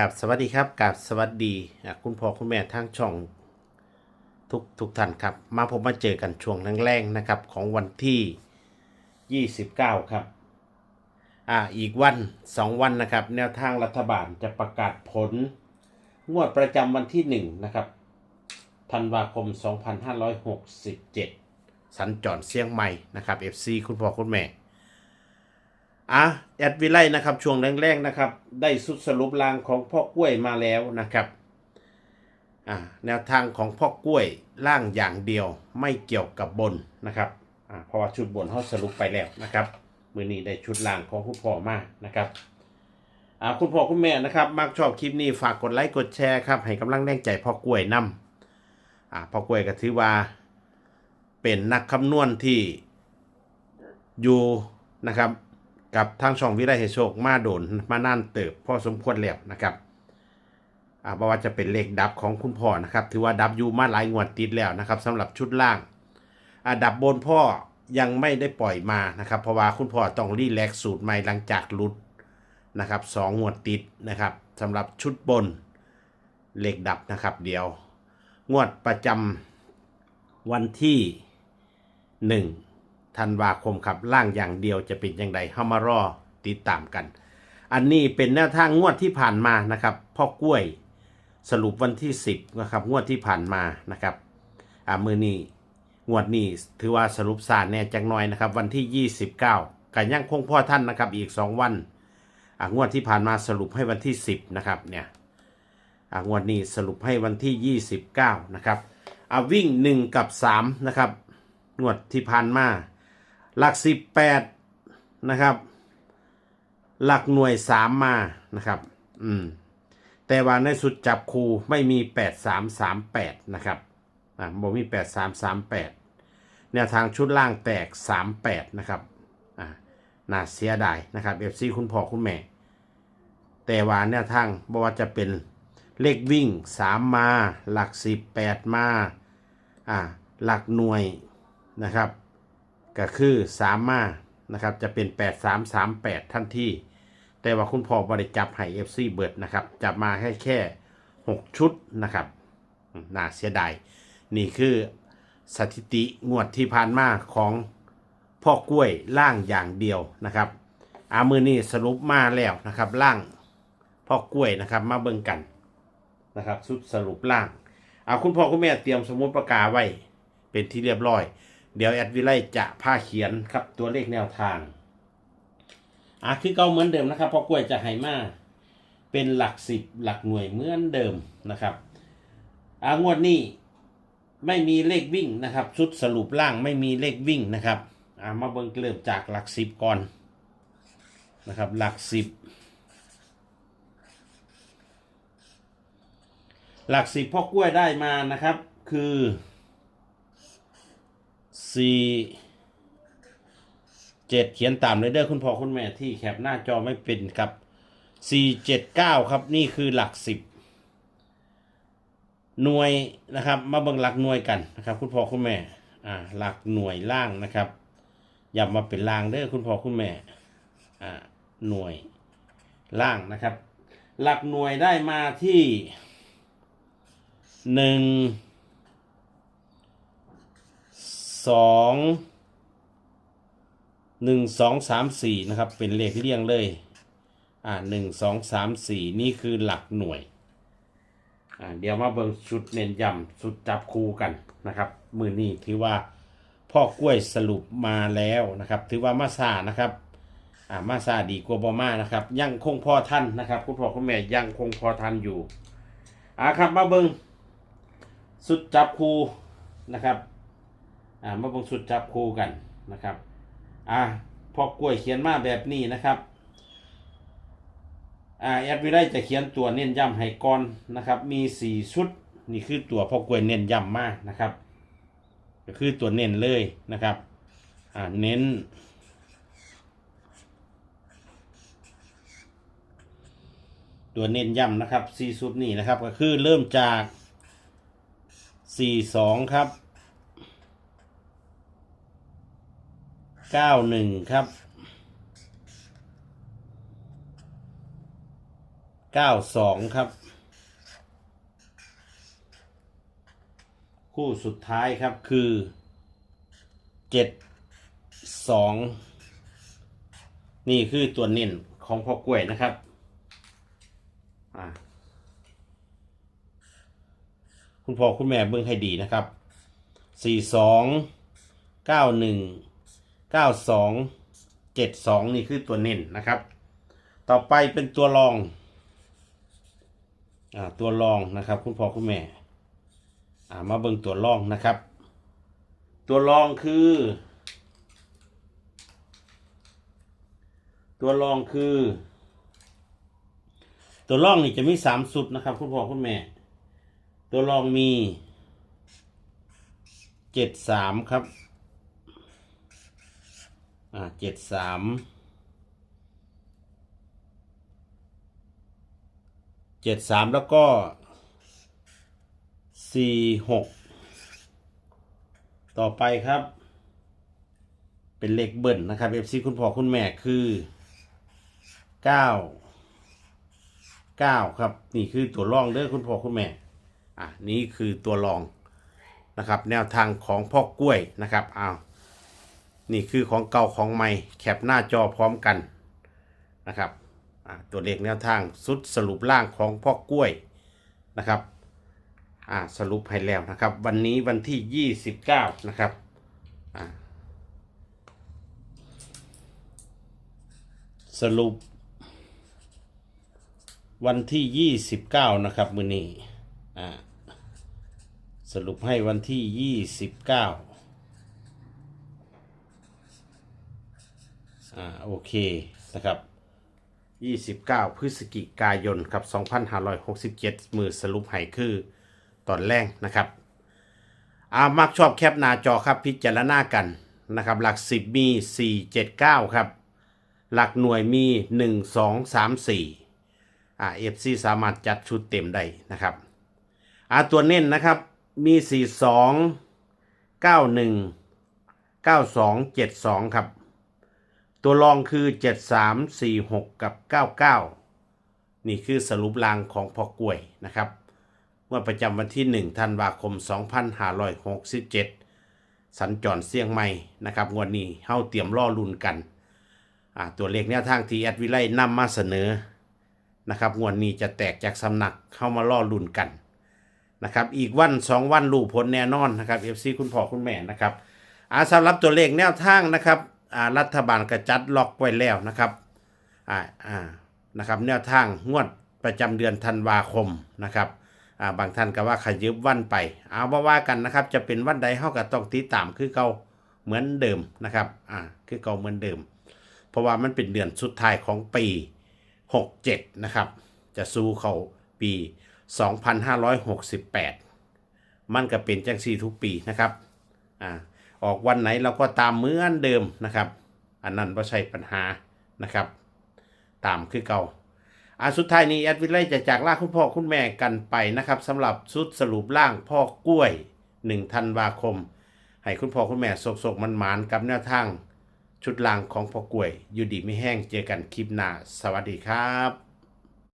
กับสวัสดีครับกับสวัสดีคุณพ่อคุณแม่ทางช่องทุกทุกท่านครับ มาผมมาเจอกันช่วงแรงๆนะครับของวันที่ 29 ครับ อ่าอีกวันสองวันนะครับ แนวทางรัฐบาลจะประกาศผล งวดประจำวันที่ 1 นะครับธันวาคม 2567 สัญจรเชียงใหม่นะครับ FC คุณพ่อคุณแม่ อะแอดวิไลนะครับช่วงแรกๆนะครับ ได้สุดสรุปรางของพ่อกล้วยมาแล้วนะครับอ่าแนวทางของพ่อกล้วยล่างอย่างเดียวไม่เกี่ยวกับบนนะครับอ่าเพราะว่าชุดบนเขาสรุปไปแล้วนะครับมือนี้ได้ชุดล่างของคุณพ่อมากนะครับอ่าคุณพ่อคุณแม่นะครับมักชอบคลิปนี้ฝากกดไลค์กดแชร์ครับให้กำลังแรงใจพ่อกล้วยนำอ่าพ่อกล้วยก็ถือว่า เป็นนักคำนวณที่อยู่นะครับ กับทางช่องวิไลให้โชคมาโดนมานานเติบพอสมควรแล้วนะครับอ่าบ่ว่าจะเป็นเลขดับของคุณพ่อนะครับ ถือว่าดับอยู่มาหลายงวดติดแล้วนะครับสำหรับชุดล่างอ่าดับบนพ่อยังไม่ได้ปล่อยมานะครับ เพราะว่าคุณพ่อต้องรีแลกซ์สูตรใหม่หลังจากลุดนะครับสองงวดติดนะครับสำหรับชุดบนเลขดับนะครับเดียว งวดประจำวันที่หนึ่ง ธันวาคมครับล่างอย่างเดียวจะเป็นอย่างไรเฮามารอติดตามกัน อันนี้เป็นแนวทางงวดที่ผ่านมานะครับพ่อกล้วยสรุปวันที่ 10นะครับงวดที่ผ่านมานะครับอ่ามือนี้งวดนี้ถือว่าสรุปสารแน่จังน้อยนะครับ วันที่ 29กันยังคงพ่อท่านนะครับอีก 2 วันอ่างวดที่ผ่านมาสรุปให้วันที่ 10นะครับเนี่ยอ่างวดนี้สรุปให้วันที่ 29นะครับอ่าวิ่ง 1 กับ3นะครับงวดที่ผ่านมา หลักสิบแปดนะครับ หลักหน่วยสามมานะครับ อืม แต่ว่าในสุดจับคูไม่มีแปดสามสามแปดนะครับ อ่าบ่มีแปดสามสามแปดแนวทางชุดล่างแตกสามแปดนะครับ อ่าน่าเสียดายนะครับเอฟซีคุณพ่อคุณแม่ แต่ว่าแนวทางบ่ว่าจะเป็นเลขวิ่งสามมา หลักสิบแปดมา อ่า หลักหน่วยนะครับ ก็คือสามมานะครับจะเป็น 8 3 3 8ทันทีแต่ว่าคุณพ่อบริจับให้ FC เบิร์ดนะครับจับมาให้แค่ 6 ชุดนะครับน่าเสียดาย นี่คือสถิติงวดที่ผ่านมาของพ่อกล้วยล่างอย่างเดียวนะครับอามือนี่สรุปมาแล้วนะครับล่างพ่อกล้วยนะครับมาเบิ่งกันนะครับสุดสรุปล่างเอาคุณพ่อคุณแม่เตรียมสมุดประกาไว้เป็นที่เรียบร้อย เดี๋ยวแอดวิไลจะพาเขียนครับตัวเลขแนวทางอะคือเก่าเหมือนเดิมนะครับพอกล้วยจะให้มาเป็นหลักสิบหลักหน่วยเหมือนเดิมนะครับอ่างวดนี้ไม่มีเลขวิ่งนะครับชุดสรุปล่างไม่มีเลขวิ่งนะครับอ่ามาเบิ่งเริ่มจากหลักสิบก่อนนะครับหลักสิบหลักสิบพ่อกล้วยได้มานะครับคือ สี่เจ็ดเขียนตามเลยเด้อคุณพ่อคุณแม่ที่แคปหน้าจอไม่เป็นครับสี่เจ็ดเก้าครับนี่คือหลักสิบหน่วยนะครับ มาเบิ่งหลักหน่วยกันนะครับ คุณพ่อคุณแม่อ่าหลักหน่วยล่างนะครับอย่ามาเป็นล่างเด้อคุณพ่อคุณแม่อ่าหน่วยล่างนะครับ หลักหน่วยได้มาที่หนึ่ง สองหนึ่งสองสามสี่นะครับ เป็นเลขเรียงเลย อ่าหนึ่งสองสามสี่นี่คือหลักหน่วย อ่าเดี๋ยวมาเบิ่งชุดเน้นย้ำชุดจับคู่กันนะครับ มือนี้ถือว่าพ่อกล้วยสรุปมาแล้วนะครับ ถือว่ามาซานะครับ อ่ามาซาดีกว่าบอมานะครับ ยังคงพอทันนะครับ คุณพ่อคุณแม่ยังคงพอทันอยู่อ่าครับมาเบิ่งสุดจับคู่นะครับ อ่ามาเบงสุดจับคู่กันนะครับอ่าพอกล้วยเขียนมาแบบนี้นะครับอ่าแอดวิไลจะเขียนตัวเน้นย้ำให้ก่อนนะครับ มีสี่ชุดนี่คือตัวพอกล้วยเน้นย้ำมากนะครับ ก็คือตัวเน้นเลยนะครับอ่าเน้นตัวเน้นย้ำนะครับสี่ชุดนี้นะครับ ก็คือเริ่มจากสี่สองครับ เก้าหนึ่งครับเก้าสองครับ คู่สุดท้ายครับคือเจ็ดสองนี่คือตัวเน้นของพ่อกล้วยนะครับคุณพ่อคุณแม่เบิ่งให้ดีนะครับสี่สอง เก้าสองเจ็ดสองนี่คือตัวเน้นนะครับ ต่อไปเป็นตัวรองอ่าตัวรองนะครับ คุณพ่อคุณแม่อ่ามาเบิ่งตัวรองนะครับ ตัวรองคือ ตัวรองคือ ตัวรองนี่จะมีสามสุดนะครับ คุณพ่อคุณแม่ ตัวรองมีเจ็ดสามครับ อ่าเจ็ดสามเจ็ดสามแล้วก็สี่หกต่อไปครับ เป็นเลขเบิ้ลนะครับเอฟซีคุณพ่อคุณแม่คือเก้าเก้าครับ นี่คือตัวรองเด้อคุณพ่อคุณแม่ อะ นี่คือตัวรองนะครับ แนวทางของพ่อกล้วยนะครับอ้าว นี่คือของเก่าของใหม่แคปหน้าจอพร้อมกันนะครับตัวเลขแนวทางสุดสรุปล่างของพ่อกล้วยนะครับสรุปให้แล้วนะครับ วันนี้วันที่ 29 นะครับสรุป วันที่ 29 นะครับ มือนี้สรุปให้วันที่ 29 อ่าโอเคนะครับ 29 พฤศจิกายนครับ2567 มือสรุปให้คือตอนแรกนะครับอามักชอบแคปหน้าจอครับพิจารณากันนะครับ หลัก 10 มี 4 7 9 ครับ หลักหน่วยมี 1 2 3 4อ่า FC สามารถจัดชุดเต็มได้นะครับอ่าตัวเน้นนะครับมี 4 2 9 1 9 2 7 2 ครับ ตัวรองคือ 7 3 4 6 กับ 99 นี่คือสรุปรางของพอกล้วยนะครับเมื่อประจำวันที่ 1 ธันวาคม 2567 สัญจรเสียงใหม่นะครับงวดนี้เฮาเตรียมล่อลุนกันตัวเลขแนวทางที่แอดวิไลนำมาเสนอนะครับงวดนี้จะแตกจากสำนักเข้ามาล่อลุนกันนะครับอีกวัน 2 วันรูผลแน่นอนนะครับ FC คุณพ่อคุณแม่นะครับอาสำหรับตัวเลขแนวทางนะครับ รัฐบาลกระจัดล็อกไว้แล้วนะครับอ่าอ่านะครับแนวทางงวดประจำเดือนธันวาคมนะครับอ่าบางท่านก็ว่าขยืบวันไป เอาว่าว่ากันนะครับจะเป็นวันใดเฮาก็ต้องติดตามคือเก่าเหมือนเดิมนะครับอ่าคือเก่าเหมือนเดิม เพราะว่ามันเป็นเดือนสุดท้ายของปี 67 นะครับ จะสู้เข้าปี 2568 มันก็เป็นจังซี่ทุกปีนะครับอ่า ออกวันไหนเราก็ตามเหมือนเดิมนะครับ อันนั้นไม่ใช่ปัญหานะครับ ตามคือเก่าอ่าสุดท้ายนี้แอดวิไลจะจากลาคุณพ่อคุณแม่กันไปนะครับสำหรับชุดสรุปร่างพ่อกล้วย1ธันวาคม ให้คุณพ่อคุณแม่สกๆมันหมานกับแนวทาง ชุดล่างของพ่อกล้วย อยู่ดีไม่แห้งเจอกันคลิปหน้า สวัสดีครับ